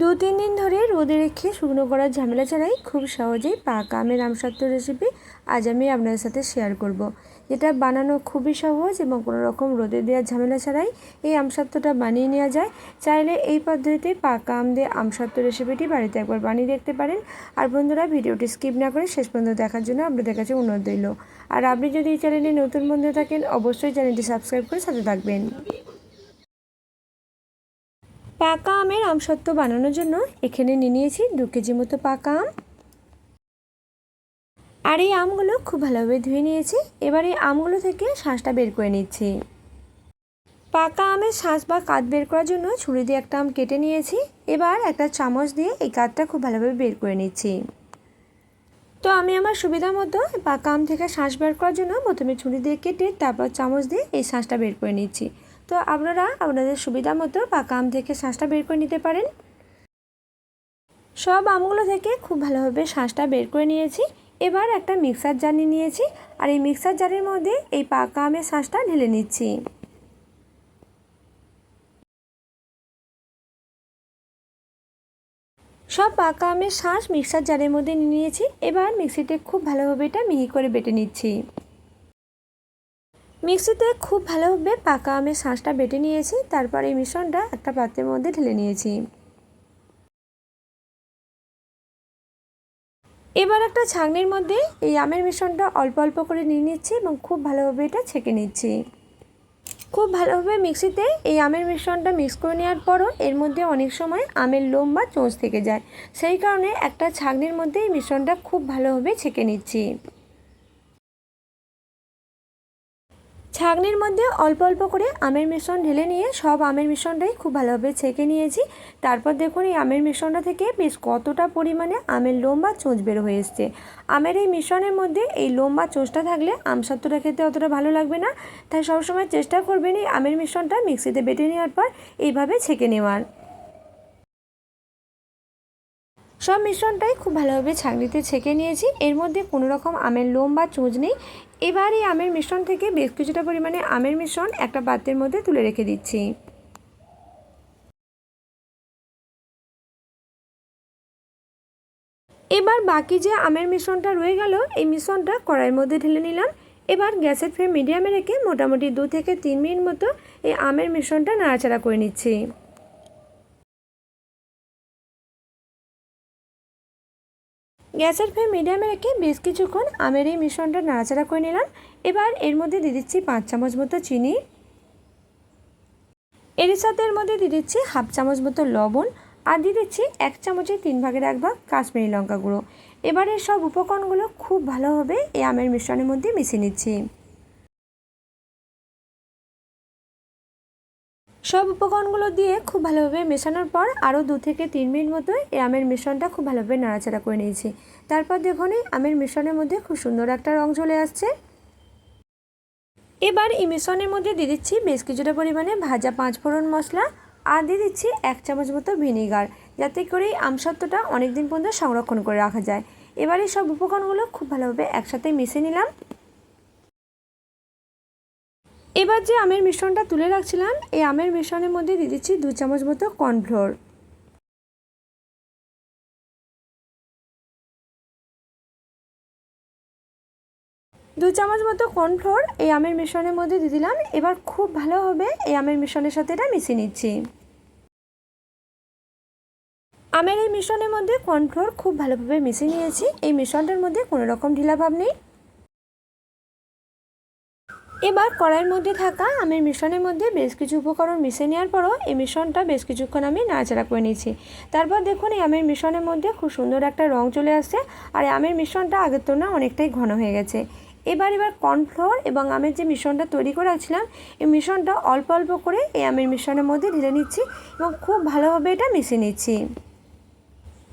দু তিন দিন ধরে রোদে রেখে শুকনো করার ঝামেলা ছাড়াই খুব সহজেই পাকা আমের আমসত্ত্ব রেসিপি আজ আমি আপনাদের সাথে শেয়ার করব। যেটা বানানো খুবই সহজ এবং কোনো রকম রোদে দেওয়ার ঝামেলা ছাড়াই এই আমসত্ত্বটা বানিয়ে নেওয়া যায়। চাইলে এই পদ্ধতিতে পাকা আম দিয়ে আমসত্ত্ব রেসিপিটি বাড়িতে একবার বানিয়ে দেখতে পারেন। আর বন্ধুরা, ভিডিওটি স্কিপ না করে শেষ পর্যন্ত দেখার জন্য আপনাদের কাছে অনুরোধ রইল। আর আপনি যদি এই চ্যানেলে নতুন বন্ধু থাকেন, অবশ্যই চ্যানেলটি সাবস্ক্রাইব করে সাথে থাকবেন। পাকা আমের আমসত্ত্ব বানানোর জন্য এখানে নিয়ে নিয়েছি দু কেজি মতো পাকা আম। আর এই আমগুলো খুব ভালোভাবে ধুয়ে নিয়েছি। এবার এই আমগুলো থেকে শাঁসটা বের করে নিচ্ছি। পাকা আমের শাঁস বা কাঠ বের করার জন্য ছুরি দিয়ে একটা আম কেটে নিয়েছি। এবার একটা চামচ দিয়ে এই কাঠটা খুব ভালোভাবে বের করে নিচ্ছি। তো আমি আমার সুবিধা মতো পাকা আম থেকে শাঁস বের করার জন্য প্রথমে ছুরি দিয়ে কেটে তারপর চামচ দিয়ে এই শাঁসটা বের করে নিচ্ছি। তো আপনারা আপনাদের সুবিধা মতো পাকা আম থেকে শাঁসটা বের করে নিতে পারেন। সব আমগুলো থেকে খুব ভালোভাবে শাঁসটা বের করে নিয়েছি। এবার একটা মিক্সার জার নিয়ে নিয়েছি আর এই মিক্সার জারের মধ্যে এই পাকা আমের শাঁসটা ঢেলে নিচ্ছি। সব পাকা আমের শাঁস মিক্সার জারের মধ্যে নিয়ে নিয়েছি। এবার মিক্সিতে খুব ভালোভাবে এটা মিহি করে বেটে নিচ্ছি। মিক্সিতে খুব ভালোভাবে পাকা আমের শাঁসটা বেটে নিয়েছি, তারপর এই মিশ্রণটা একটা পাত্রের মধ্যে ঢেলে নিয়েছি। এবার একটা ছাঁকনির মধ্যে এই আমের মিশ্রণটা অল্প অল্প করে নিয়ে নিচ্ছি এবং খুব ভালোভাবে এটা ছেঁকে নিচ্ছি। খুব ভালোভাবে মিক্সিতে এই আমের মিশ্রণটা মিক্স করে নেওয়ার পরও এর মধ্যে অনেক সময় আমের লোম বা চোঁচ থেকে যায়। সেই কারণে একটা ছাঁকনির মধ্যে এই মিশ্রণটা খুব ভালোভাবে ছেঁকে নিচ্ছি। ছাগনির মধ্যে অল্প অল্প করে আমের মিশ্রণ ঢেলে নিয়ে সব আমের মিশ্রণটাই খুব ভালোভাবে ছেঁকে নিয়েছি। তারপর দেখুন এই আমের মিশ্রণটা থেকে বেশ কতটা পরিমাণে আমের লম্বা চোঁচ বের হয়ে এসছে। আমের এই মিশ্রণের মধ্যে এই লম্বা চোঁচটা থাকলে আম সত্ত্বটা খেতে অতটা ভালো লাগবে না। তাই সবসময় চেষ্টা করবেন এই আমের মিশ্রণটা মিক্সিতে বেটে নেওয়ার পর এইভাবে ছেঁকে নেওয়ার। সব মিশ্রণটাই খুব ভালোভাবে ছাঁকনিতে ছেঁকে নিয়েছি। এর মধ্যে কোনো রকম আমের লোম বা চোঁচ নেই। এবার এই আমের মিশ্রণ থেকে বেশ কিছুটা পরিমাণে আমের মিশ্রণ একটা পাত্রের মধ্যে তুলে রেখে দিচ্ছি। এবার বাকি যে আমের মিশ্রণটা রয়ে গেল, এই মিশ্রণটা কড়াইয়ের মধ্যে ঢেলে নিলাম। এবার গ্যাসের ফ্লেম মিডিয়ামে রেখে মোটামুটি দু থেকে তিন মিনিট মতো এই আমের মিশ্রণটা নাড়াচাড়া করে নিচ্ছি। গ্যাসের ফ্লেম মিডিয়ামে রেখে বেশ কিছুক্ষণ আমের এই মিশ্রণটা নাড়াচাড়া করে নিলাম। এবার এর মধ্যে দিয়ে দিচ্ছি পাঁচ চামচ মতো চিনি। এর সাথে এর মধ্যে দিয়ে দিচ্ছি হাফ চামচ মতো লবণ আর দিয়ে দিচ্ছি এক চামচের তিন ভাগের এক ভাগ কাশ্মীরি লঙ্কা গুঁড়ো। এবারে সব উপকরণগুলো খুব ভালোভাবে এই আমের মিশ্রণের মধ্যে মিশিয়ে নিচ্ছি। সব উপকরণগুলো দিয়ে খুব ভালোভাবে মেশানোর পর আরও দু থেকে তিন মিনিট মতো এই আমের মিশ্রণটা খুব ভালোভাবে নাড়াচাড়া করে নিয়েছি। তারপর দেখুন, এই আমের মিশ্রণের মধ্যে খুব সুন্দর একটা রং চলে আসছে। এবার এই মিশ্রণের মধ্যে দিয়ে দিচ্ছি বেশ কিছুটা পরিমাণে ভাজা পাঁচ ফোড়ন মশলা আর দিয়ে দিচ্ছি এক চামচ মতো ভিনিগার, যাতে করে আমসত্ত্বটা অনেক দিন পর্যন্ত সংরক্ষণ করে রাখা যায়। এবার এই সব উপকরণগুলো খুব ভালোভাবে একসাথে মিশিয়ে নিলাম। এবার যে আমের মিশ্রণটা তুলে রাখছিলাম, এই আমের মিশ্রণের মধ্যে দিয়ে দিচ্ছি দু চামচ মতো কর্নফ্লোর। দু চামচ মতো কর্নফ্লোর এই আমের মিশ্রণের মধ্যে দিয়ে দিলাম। এবার খুব ভালোভাবে এই আমের মিশ্রণের সাথে এটা মিশিয়ে নিচ্ছি। আমের এই মিশ্রণের মধ্যে কর্নফ্লোর খুব ভালোভাবে মিশিয়ে নিয়েছি। এই মিশ্রণটার মধ্যে কোনো রকম ঢিলাভাব নেই। এবার কড়াইয়ের মধ্যে থাকা আমের মিশ্রণের মধ্যে বেশ কিছু উপকরণ মিশে নেওয়ার পরও এই মিশ্রণটা বেশ কিছুক্ষণ আমি নাড়াচাড়া করে নিয়েছি। তারপর দেখুন, এই আমের মিশ্রণের মধ্যে খুব সুন্দর একটা রং চলে আসছে আর আমের মিশ্রণটা আগের তুলনায় অনেকটাই ঘন হয়ে গেছে। এবার এবার কর্নফ্লোর এবং আমের যে মিশ্রণটা তৈরি করে রাখছিলাম এই মিশ্রণটা অল্প অল্প করে এই আমের মিশ্রণের মধ্যে ঢেলে নিচ্ছি এবং খুব ভালোভাবে এটা মিশিয়ে নিচ্ছি।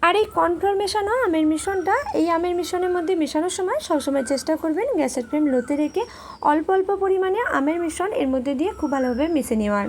আর এই কর্নফ্লোর মেশানো আমের মিশ্রণটা, এই আমের মিশ্রণের মধ্যে মেশানোর সময় সবসময় চেষ্টা করবেন গ্যাসের ফ্লেম লোতে রেখে অল্প অল্প পরিমাণে আমের মিশ্রণ এর মধ্যে দিয়ে খুব ভালোভাবে মিশে নেওয়ার।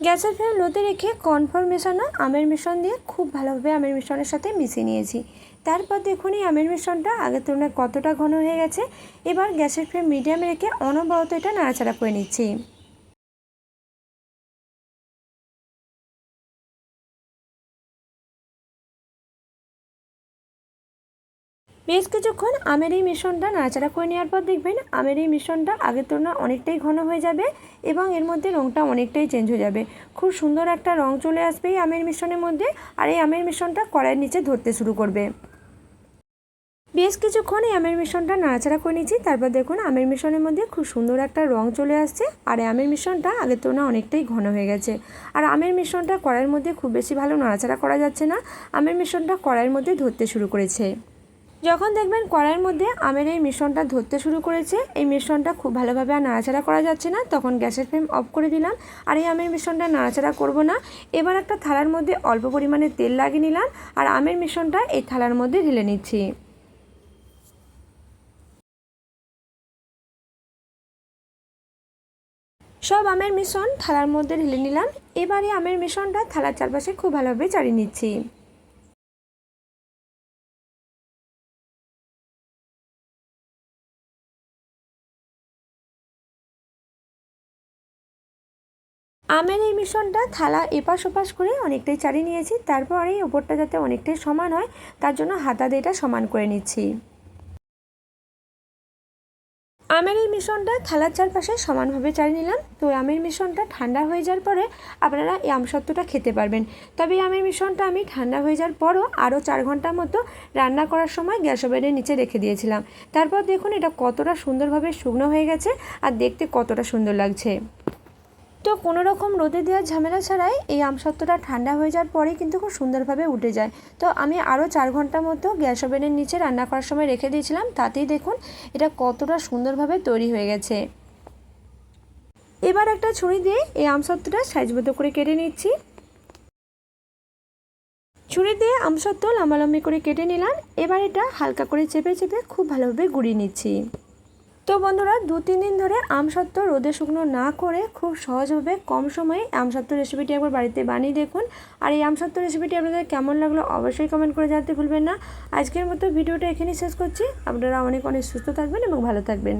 গ্যাসের ফ্লেম লোতে রেখে কর্নফ্লোর মেশানো আমের মিশ্রণ দিয়ে খুব ভালোভাবে আমের মিশ্রণের সাথে মিশিয়ে নিয়েছি। তারপর দেখুন এই আমের মিশ্রণটা আগের তুলনায় কতটা ঘন হয়ে গেছে। এবার গ্যাসের ফ্লেম মিডিয়ামে রেখে অনবরত এটা নাড়াচাড়া করে নিচ্ছি। বেশ কিছুক্ষণ আমের এই মিশ্রণটা নাড়াচাড়া করে নেওয়ার পর দেখবেন আমের এই মিশ্রণটা আগের তুলনায় অনেকটাই ঘন হয়ে যাবে এবং এর মধ্যে রঙটা অনেকটাই চেঞ্জ হয়ে যাবে। খুব সুন্দর একটা রঙ চলে আসবে এই আমের মিশ্রণের মধ্যে আর এই আমের মিশ্রণটা কড়াইয়ের নিচে ধরতে শুরু করবে। বেশ কিছুক্ষণ এই আমের মিশ্রণটা নাড়াচাড়া করে নিচ্ছি তারপর দেখুন, আমের মিশ্রণের মধ্যে খুব সুন্দর একটা রং চলে আসছে। আর আমের মিশ্রণটা আগের তুলনায় অনেকটাই ঘন হয়ে গেছে। আর আমের মিশ্রণটা কড়াইয়ের মধ্যে খুব বেশি ভালো নাড়াচাড়া করা যাচ্ছে না। আমের মিশ্রণটা কড়াইয়ের মধ্যে ধরতে শুরু করেছে। যখন দেখবেন কড়াইয়ের মধ্যে আমের এই মিশ্রণটা ধরতে শুরু করেছে, এই মিশ্রণটা খুব ভালোভাবে আর নাড়াচাড়া করা যাচ্ছে না। তখন গ্যাসের ফ্লেম অফ করে দিলাম। আর এই আমের মিশ্রণটা নাড়াচাড়া করব না। এবার একটা থালার মধ্যে অল্প পরিমাণে তেল লাগিয়ে নিলাম। আর আমের মিশ্রণটা এই থালার মধ্যে ঢেলে নিচ্ছি। সব আমের মিশ্রণ থালার মধ্যে ঢেলে নিলাম। এবারে আমের মিশ্রণটা থালার চারপাশে খুব ভালোভাবে চাড়িয়ে নিচ্ছি। আমের এই মিশ্রণটা থালা এপাশ ওপাশ করে অনেকটাই চাড়িয়ে নিয়েছি। তারপর ওপরটা যাতে অনেকটাই সমান হয়, তার জন্য হাতা দিয়ে এটা সমান করে নিচ্ছি। আমের এই মিশ্রণটা থালার চারপাশে সমানভাবে চালিয়ে নিলাম। তো আমের মিশ্রণটা ঠান্ডা হয়ে যাওয়ার পরে আপনারা এই আমসত্ত্বটা খেতে পারবেন। তবে এই আমের মিশ্রণটা আমি ঠান্ডা হয়ে যাওয়ার পরও আরও চার ঘণ্টার মতো রান্না করার সময় গ্যাস ওভেনের নিচে রেখে দিয়েছিলাম। তারপর দেখুন এটা কতটা সুন্দরভাবে শুকনো হয়ে গেছে আর দেখতে কতটা সুন্দর লাগছে। তো কোনো রকম রোদে দেওয়ার ঝামেলা ছাড়াই এই আমসত্ত্বটা ঠান্ডা হয়ে যাওয়ার পরেই কিন্তু খুব সুন্দরভাবে উঠে যায়। তো আমি আরও চার ঘণ্টা মতো গ্যাস ওভেনের নিচে রান্না করার সময় রেখে দিয়েছিলাম। তাতেই দেখুন এটা কতটা সুন্দরভাবে তৈরি হয়ে গেছে। এবার একটা ছুরি দিয়ে এই আমসত্ত্বটা সাইজ মতো করে কেটে নিচ্ছি। ছুরি দিয়ে আমসত্ত্ব লম্বালম্বি করে কেটে নিলাম। এবার এটা হালকা করে চেপে চেপে খুব ভালোভাবে গুঁড়িয়ে নিচ্ছি। তো বন্ধুরা দু তিন দিন ধরে আমসত্ত্ব রোদে শুকনো না করে খুব সহজভাবে কম সময়ে আমসত্ত্ব রেসিপিটি একবার বাড়িতে বানিয়ে দেখুন। আর এই আমসত্ত্ব রেসিপিটি আপনাদের কেমন লাগল অবশ্যই কমেন্ট করে জানাতে ভুলবেন না। আজকের মতো ভিডিওটা এখানেই শেষ করছি। আপনারা অনেক অনেক সুস্থ থাকবেন এবং ভালো থাকবেন।